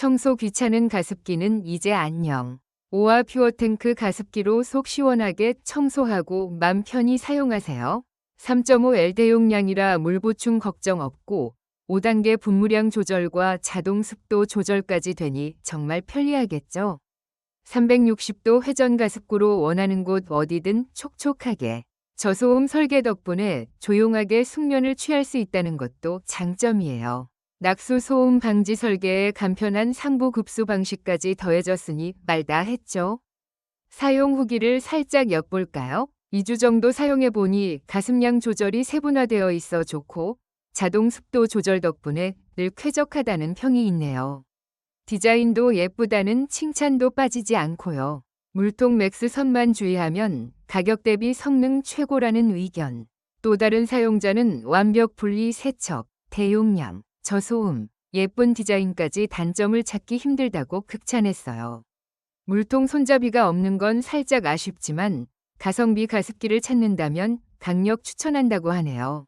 청소 귀찮은 가습기는 이제 안녕. 오아 퓨어탱크 가습기로 속 시원하게 청소하고 맘 편히 사용하세요. 3.5L 대용량이라 물 보충 걱정 없고 5단계 분무량 조절과 자동 습도 조절까지 되니 정말 편리하겠죠. 360도 회전 가습구로 원하는 곳 어디든 촉촉하게 저소음 설계 덕분에 조용하게 숙면을 취할 수 있다는 것도 장점이에요. 낙수 소음 방지 설계에 간편한 상부 급수 방식까지 더해졌으니 말 다 했죠. 사용 후기를 살짝 엿볼까요? 2주 정도 사용해 보니 가습량 조절이 세분화되어 있어 좋고 자동 습도 조절 덕분에 늘 쾌적하다는 평이 있네요. 디자인도 예쁘다는 칭찬도 빠지지 않고요. 물통 맥스 선만 주의하면 가격 대비 성능 최고라는 의견. 또 다른 사용자는 완벽 분리 세척, 대용량, 저소음, 예쁜 디자인까지 단점을 찾기 힘들다고 극찬했어요. 물통 손잡이가 없는 건 살짝 아쉽지만 가성비 가습기를 찾는다면 강력 추천한다고 하네요.